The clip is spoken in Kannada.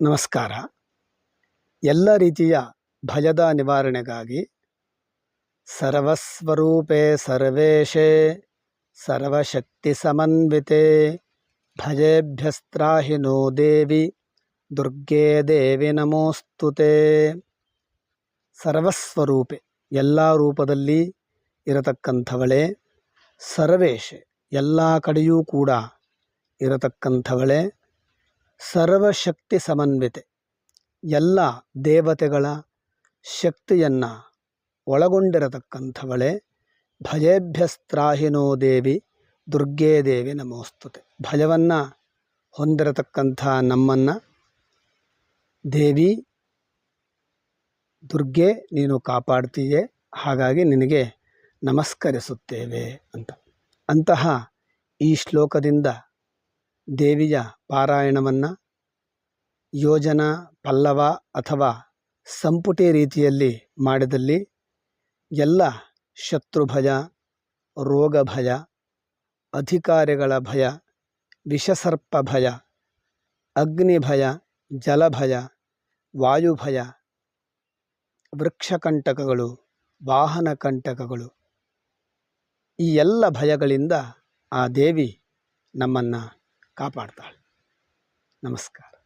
ನಮಸ್ಕಾರ. ಎಲ್ಲ ರೀತಿಯ ಭಯದ ನಿವಾರಣೆಗಾಗಿ ಸರ್ವಸ್ವರೂಪೇ ಸರ್ವೇಶೇ ಸರ್ವಶಕ್ತಿ ಸಮನ್ವಿತೆ ಭಯೇಭ್ಯಸ್ತ್ರಾಹಿ ನೋ ದೇವಿ ದುರ್ಗೇ ದೇವಿ ನಮೋಸ್ತುತೆ ಸರ್ವಸ್ವರೂಪೆ ಎಲ್ಲ ರೂಪದಲ್ಲಿ ಇರತಕ್ಕಂಥವಳೇ ಸರ್ವೇಶೆ ಎಲ್ಲ ಕಡೆಯೂ ಕೂಡ ಇರತಕ್ಕಂಥವಳೇ ಸರ್ವಶಕ್ತಿ ಸಮನ್ವಿತೆ ಎಲ್ಲ ದೇವತೆಗಳ ಶಕ್ತಿಯನ್ನು ಒಳಗೊಂಡಿರತಕ್ಕಂಥವಳೇ ಭಯೇಭ್ಯಸ್ತ್ರಾಹಿನೋ ದೇವಿ ದುರ್ಗೇ ದೇವಿ ನಮೋಸ್ತುತೆ. ಭಯವನ್ನು ಹೊಂದಿರತಕ್ಕಂಥ ನಮ್ಮನ್ನು ದೇವಿ ದುರ್ಗೆ ನೀನು ಕಾಪಾಡ್ತೀಯೆ, ಹಾಗಾಗಿ ನಿನಗೆ ನಮಸ್ಕರಿಸುತ್ತೇವೆ ಅಂತ. ಅಂತಹ ಈ ಶ್ಲೋಕದಿಂದ ದೇವಿಯ ಪಾರಾಯಣವನ್ನು ಯೋಜನಾ, ಪಲ್ಲವ ಅಥವಾ ಸಂಪುಟಿ ರೀತಿಯಲ್ಲಿ ಮಾಡಿದಲ್ಲಿ ಎಲ್ಲ ಶತ್ರುಭಯ ರೋಗ ಭಯ ಅಧಿಕಾರಿಗಳ ಭಯ, ವಿಷಸರ್ಪ ಭಯ ಅಗ್ನಿ ಭಯ ಜಲಭಯ, ವಾಯುಭಯ, ವೃಕ್ಷಕಂಟಕಗಳು, ವಾಹನ ಕಂಟಕಗಳು ಈ ಎಲ್ಲ ಭಯಗಳಿಂದ ಆ ದೇವಿ ನಮ್ಮನ್ನು ಕಾಪಾಡ್ತಾಳೆ. ನಮಸ್ಕಾರ.